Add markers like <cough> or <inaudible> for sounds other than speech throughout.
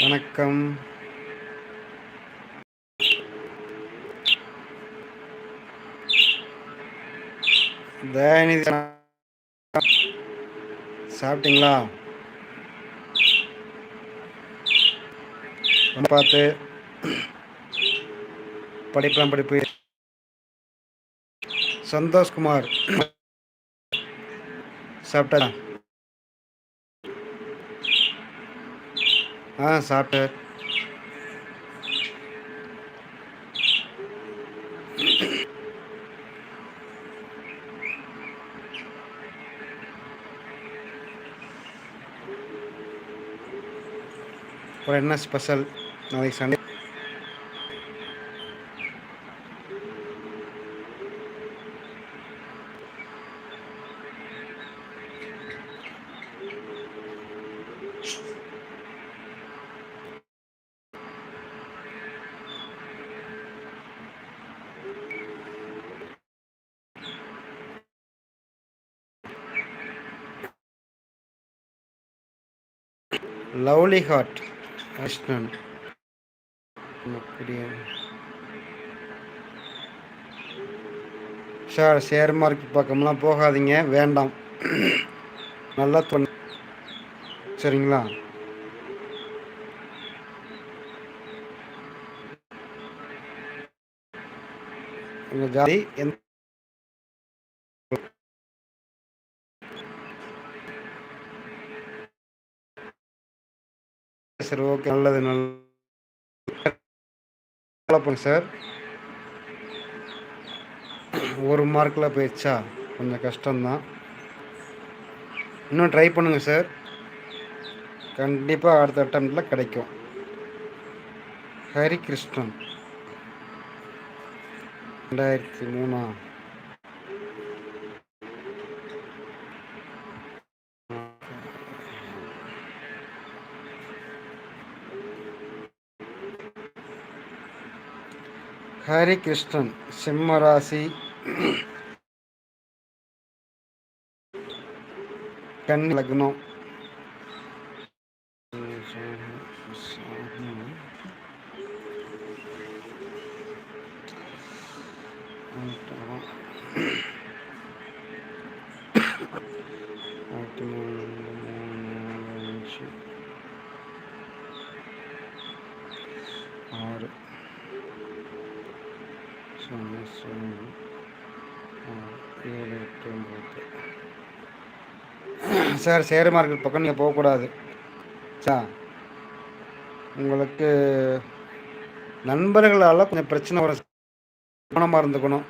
வணக்கம். தயாநிதி சாப்பிட்டீங்களா? பார்த்து படிப்பெல்லாம் படிப்பு. சந்தோஷ்குமார். சாப்பிட்டா ஆ சாப்பிட்டு அப்புறம் என்ன ஸ்பெஷல் நாளைக்கு சண்டே லவ்லி ஹார்ட் கிருஷ்ணன் அப்படியா சார் ஷேர் மார்க்கெட் பக்கம்லாம் போகாதீங்க. வேண்டாம். நல்லா தொன் சரிங்களா? ஜாதி எந்த சரி ஓகே. நல்லது நல்ல சார். ஒரு மார்க்கில் போயிடுச்சா? கொஞ்சம் கஷ்டம்தான். இன்னும் ட்ரை பண்ணுங்கள் சார். கண்டிப்பாக அடுத்த அட்டம்ப்டில் கிடைக்கும். ஹரி கிருஷ்ணன் ரெண்டாயிரத்தி மூணா. ஹரி கிருஷ்ணன் சிம்ம ராசி கண் லக்னம் ஏழு எட்டு ஒம்பது சார் ஷேர் மார்க்கெட் பக்கம் நீங்கள் போகக்கூடாது. சார் உங்களுக்கு நண்பர்களால் கொஞ்சம் பிரச்சனை வரும். கவனமாக இருந்துக்கணும்.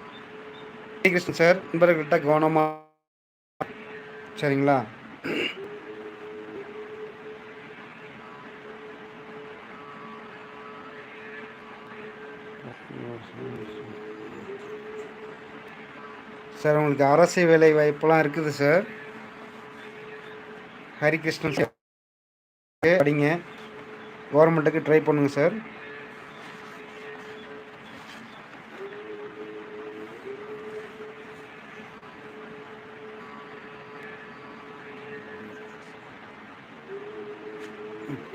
கிருஷ்ணன் சார் நண்பர்கள்ட்ட கவனமாக சரிங்களா? சார் உங்களுக்கு அரசு வேலை வாய்ப்பெல்லாம் இருக்குது சார். ஹரிகிருஷ்ணன் சார் படிங்க. கவர்மெண்ட்டுக்கு ட்ரை பண்ணுங்க சார்.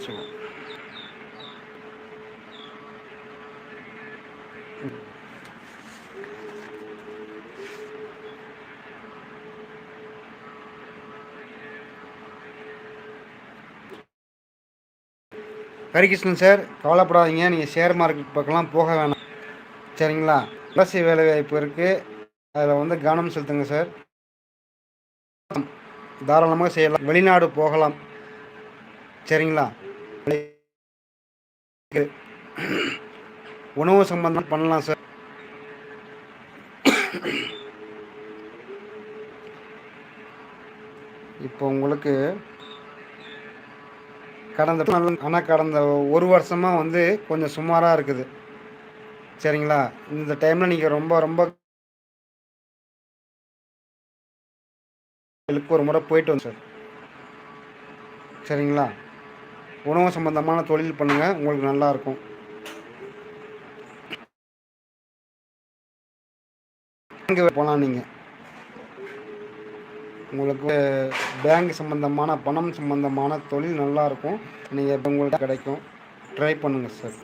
சரி ஹரிகிருஷ்ணன் சார் கவலைப்படாதீங்க. நீங்கள் ஷேர் மார்க்கெட் பக்கம்லாம் போக வேணாம். சரிங்களா? அரசு வேலை வாய்ப்பு இருக்குது அதில் வந்து கவனம் செலுத்துங்க சார். தாராளமாக செய்யலாம். வெளிநாடு போகலாம். சரிங்களா? உணவு சம்பந்தம் பண்ணலாம் சார். இப்போ உங்களுக்கு கடந்த ஆனால் கடந்த ஒரு வருஷமாக வந்து கொஞ்சம் சுமாராக இருக்குது. சரிங்களா? இந்த டைமில் நீங்கள் ரொம்ப ரொம்ப ஒரு முறை போயிட்டு வந்து சார். சரிங்களா? உணவு சம்பந்தமான தொழில் பண்ணுங்கள் உங்களுக்கு நல்லாயிருக்கும் இருக்கும். போகலாம் நீங்கள் உங்களுக்கு பேங்க் சம்மந்தமான பணம் சம்மந்தமான தொழில் நல்லாயிருக்கும் நீங்கள் இப்போ உங்களுக்கு கிடைக்கும். ட்ரை பண்ணுங்கள் சார்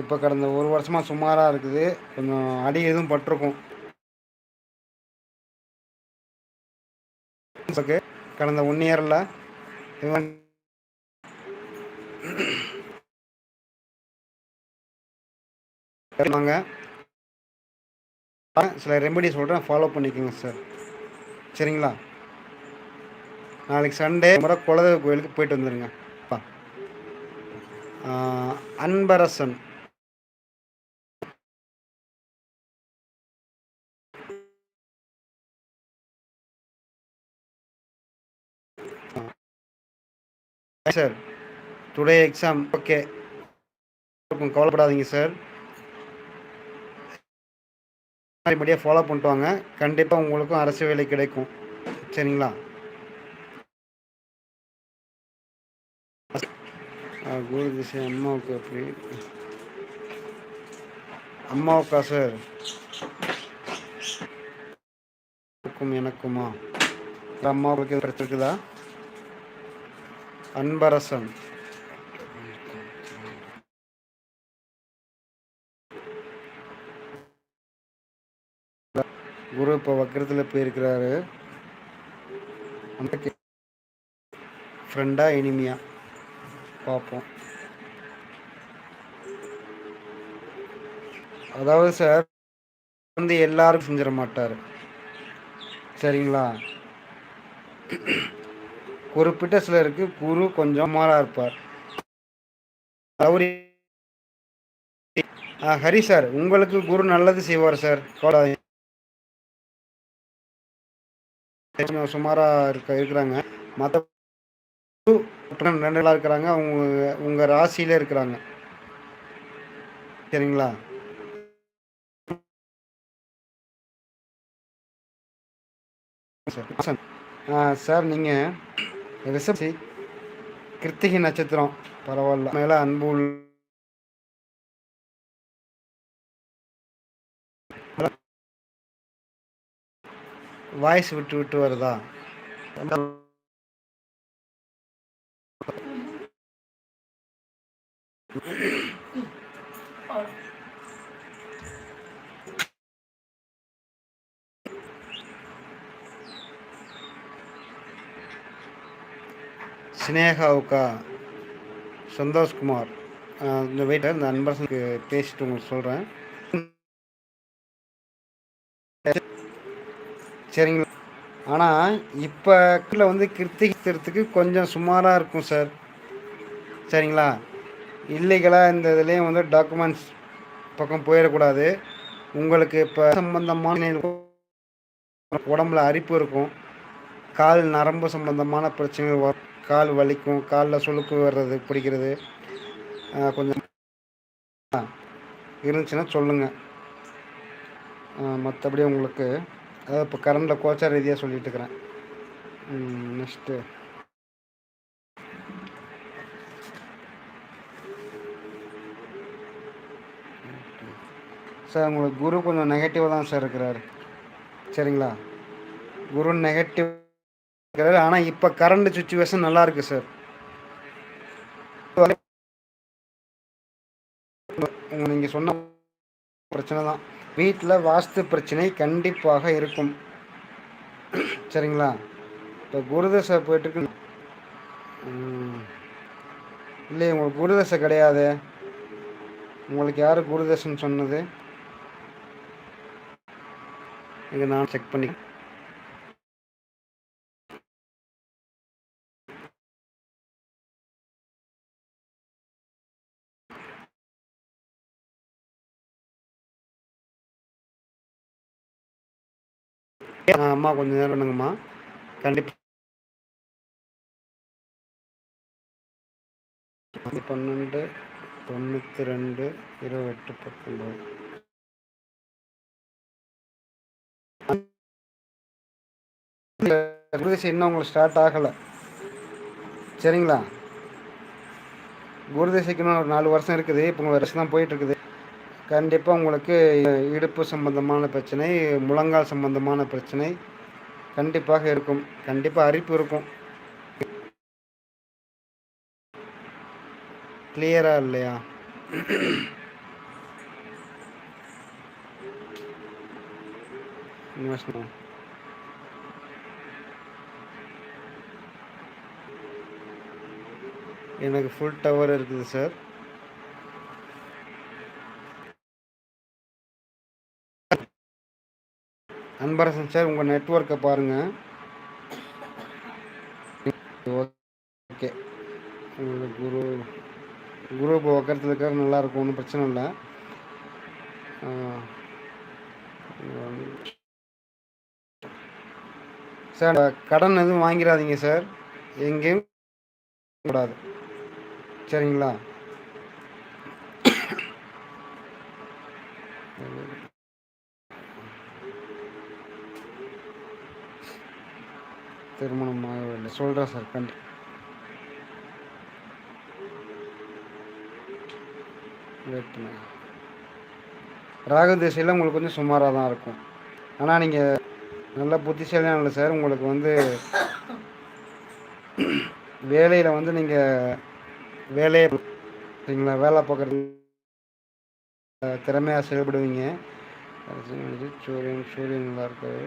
இப்போ கடந்த ஒரு வருஷமாக சுமாராக இருக்குது. கொஞ்சம் அடி எதுவும் பட்டிருக்கும். கடந்த ஒன் இயரில் இவன் <clears throat> நாங்கள் சில ரெமெடி சொல்கிறேன் ஃபாலோ பண்ணிக்கோங்க சார் சரிங்களா? நாளைக்கு சண்டே முறை குலதெய்வ கோயிலுக்கு போயிட்டு வந்துடுங்க Anbarasan. Sir today exam okay கவலைப்படாதீங்க சார் படியாக ஃபாலோ பண்ணிட்டு வாங்க கண்டிப்பாக உங்களுக்கும் அரசு வேலை கிடைக்கும். சரிங்களா? குரு திசை அம்மாவுக்கு அப்படி. அம்மாவுக்கா சார்? எனக்குமா? அம்மாவுக்கு பிரச்சனை இருக்குதா? அன்பரசன். குரு இப்போ வக்கரத்தில் போயிருக்கிறாரு. அந்த ஃப்ரெண்டாக இனிமையா? பார்ப்போம் அதாவது சார் வந்து எல்லாரும் செஞ்சிட மாட்டார். சரிங்களா? குறிப்பிட்ட சிலருக்கு குரு கொஞ்சம் மாறாக இருப்பார் ஹரி சார் உங்களுக்கு குரு நல்லது செய்வார் சார். கோடாதீங்க கொஞ்சம் சுமாராக இருக்க இருக்கிறாங்க. மற்ற ரெண்டு இருக்கிறாங்க. அவங்க உங்கள் ராசியிலே இருக்கிறாங்க. சரிங்களா? சார் நீங்கள் ரிசப்சி கிருத்திகை நட்சத்திரம். பரவாயில்ல. மேலே அன்பு வாய்ஸ் விட்டு விட்டு வருதா? ஸ்னேகாவுக்கா சந்தோஷ்குமார். இந்த வெயிட்டர் இந்த அன்பரசனுக்கு பேசிட்டு உங்களுக்கு சொல்கிறேன் சரிங்களா? ஆனால் இப்போ வந்து கிருத்திகிறதுக்கு கொஞ்சம் சுமாராக இருக்கும் சார் சரிங்களா? இல்லீகலாக இந்த இதுலேயும் வந்து டாக்குமெண்ட்ஸ் பக்கம் போயிடக்கூடாது. உங்களுக்கு இப்போ சம்பந்தமான உடம்புல அரிப்பு இருக்கும். கால் நரம்பு சம்பந்தமான பிரச்சனைகள் வரும். கால் வலிக்கும். காலில் சுழுக்கு வர்றது பிடிக்கிறது. கொஞ்சம் இருந்துச்சுன்னா சொல்லுங்கள் மற்றபடி உங்களுக்கு அதாவது இப்போ கரண்டில் கோச்சார் ரீதியாக சொல்லிகிட்டு இருக்கிறேன். நெக்ஸ்ட்டு சார் உங்களுக்கு குரு கொஞ்சம் நெகட்டிவாக தான் சார் இருக்கிறார். சரிங்களா? குரு நெகட்டிவ் இருக்கிறாரு. ஆனால் இப்போ கரண்ட் சுச்சுவேஷன் நல்லா இருக்கு சார். நீங்கள் சொன்ன பிரச்சனை தான். வீட்டில் வாஸ்து பிரச்சனை கண்டிப்பாக இருக்கும். சரிங்களா? இப்போ குருதசை போயிட்டுருக்கு. இல்லை உங்களுக்கு குருதசை கிடையாது. உங்களுக்கு யார் குருதசைன்னு சொன்னது? இங்கே நான் செக் பண்ணி அம்மா கொஞ்சம் நேரம் பண்ணுங்கம்மா கண்டிப்பாக பன்னெண்டு தொண்ணூற்றி ரெண்டு இருபத்தெட்டு பத்தொம்பது குருதிசை இன்னும் உங்களுக்கு ஸ்டார்ட் ஆகலை. சரிங்களா? குருதிசைக்கு இன்னும் ஒரு நாலு வருஷம் இருக்குது. இப்போ உங்கள் வருஷம் தான் போயிட்டு இருக்குது. கண்டிப்பாக உங்களுக்கு இடுப்பு சம்பந்தமான பிரச்சனை முழங்கால் சம்பந்தமான பிரச்சனை கண்டிப்பாக இருக்கும். கண்டிப்பாக அரிப்பு இருக்கும். கிளியரா இல்லையா? எனக்கு ஃபுல் டவர் இருக்குது சார் அன்பரசன் சார் உங்கள் நெட்ஒர்க்கை பாருங்கள் ஓகே. உங்களுக்கு குரு குரு இப்போ உக்கரத்தில் இருக்கிற நல்லாயிருக்கும் ஒன்றும் பிரச்சனை இல்லை. சார் கடன் எதுவும் வாங்கிடாதீங்க சார். எங்கேயும் கூடாது சரிங்களா? திருமணம் ஆகவில்லை சொல்கிறேன் சார் கண்டி. வெயிட் ராகு திசையில் உங்களுக்கு கொஞ்சம் சுமாராக தான் இருக்கும். ஆனால் நீங்கள் நல்ல புத்திசாலியாக இல்லை சார். உங்களுக்கு வந்து வேலையில் வந்து நீங்கள் வேலையை சரிங்களா வேலை பார்க்குறது திறமையாக செயல்படுவீங்க. சூரியன் சூரியன் நல்லா இருக்காது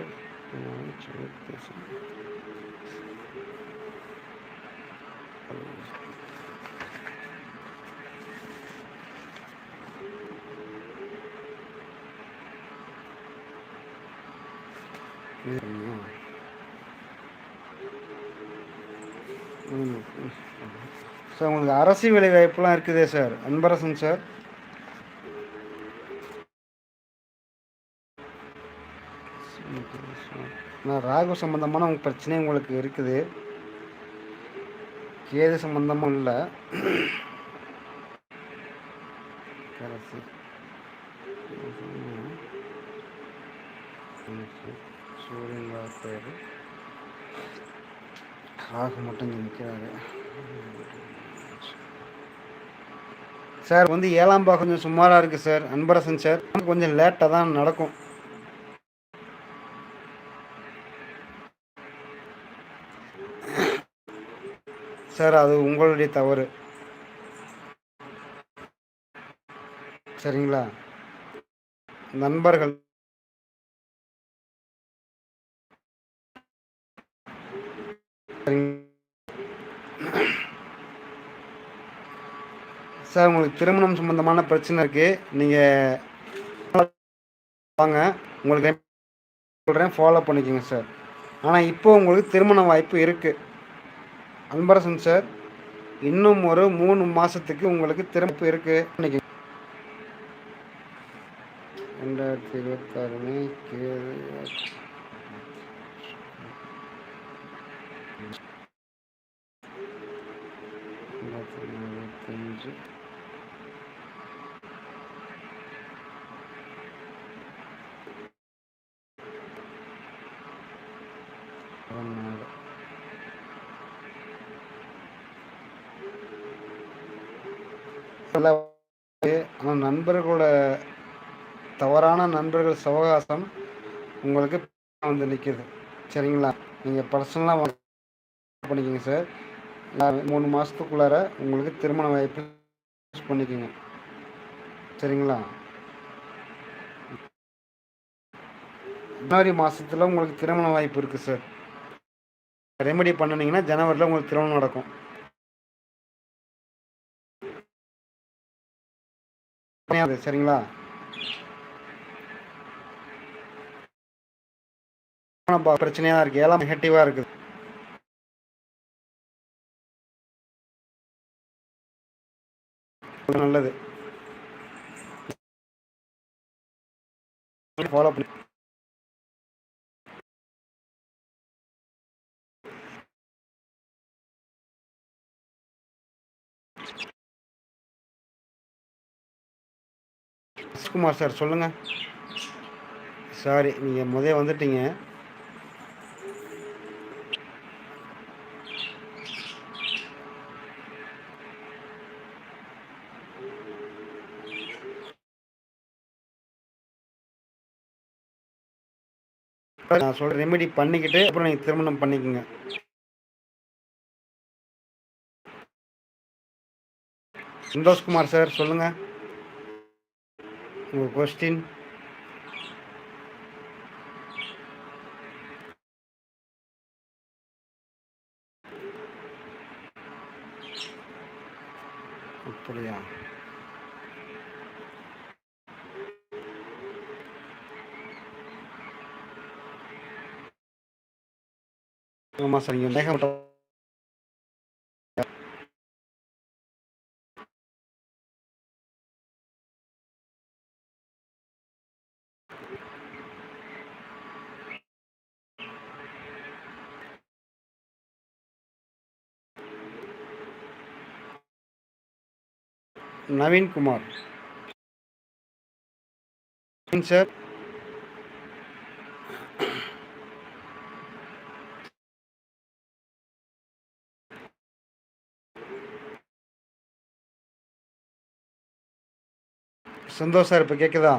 சார் உங்களுக்கு அரசு வேலை வாய்ப்புலாம் இருக்குதே சார். அன்பரசன் சார். நான் ராகு சம்மந்தமான உங்கள் பிரச்சனை உங்களுக்கு இருக்குது. கேது சம்பந்தமும் இல்லை. சூரியன் பேர் ராகு மட்டும் நிற்கிறாரு சார் வந்து ஏழாம் பாகம் கொஞ்சம் சுமாராக இருக்குது சார். அன்பரசன் சார் கொஞ்சம் லேட்டாக தான் நடக்கும். சார் அது உங்களுடைய தவறு. சரிங்களா? நண்பர்கள். சார் உங்களுக்கு திருமணம் சம்பந்தமான பிரச்சனை இருக்குது நீங்கள் வாங்க. உங்களுக்கு சொல்கிறேன் ஃபாலோ பண்ணிக்கோங்க சார். ஆனால் இப்போ உங்களுக்கு திருமண வாய்ப்பு இருக்குது அன்பரசன் சார் இன்னும் ஒரு மூணு மாதத்துக்கு உங்களுக்கு திரும்ப இருக்குது ரெண்டாயிரத்தி இருபத்தாறு ரெண்டாயிரத்தி கேது ஆனால் நண்பர்களோட தவறான நண்பர்கள் சவகாசம் உங்களுக்கு வந்து நிற்கிது சரிங்களா? நீங்கள் பர்சனலாக பண்ணிக்கோங்க சார் மூணு மாதத்துக்குள்ளார உங்களுக்கு திருமண வாய்ப்பு பண்ணிக்கோங்க. சரிங்களா? ஜனவரி மாதத்தில் உங்களுக்கு திருமண வாய்ப்பு இருக்குது சார் ரெமெடி பண்ணினீங்கன்னா ஜனவரியில் உங்களுக்கு திருமணம் நடக்கும். சரிங்களா? பிரச்சனையாக தான் இருக்குது எல்லாம் நெகட்டிவாக இருக்குது. நல்லது. ஃபாலோ பண்ணி. சுகுமார் சார் சொல்லுங்கள் சாரி நீங்கள் முதே வந்துட்டீங்க. நான் சொல்கிற ரெமெடி பண்ணிக்கிட்டு அப்புறம் நீங்கள் திருமணம் பண்ணிக்கோங்க. சந்தோஷ்குமார் சார் சொல்லுங்கள் உங்கள் கொஸ்டின் அப்படியா? ஆமாம் சார் நீங்கள் மேகமட்டம் நவீன்குமார் சார். சந்தோஷ் சார் இப்போ கேட்குதா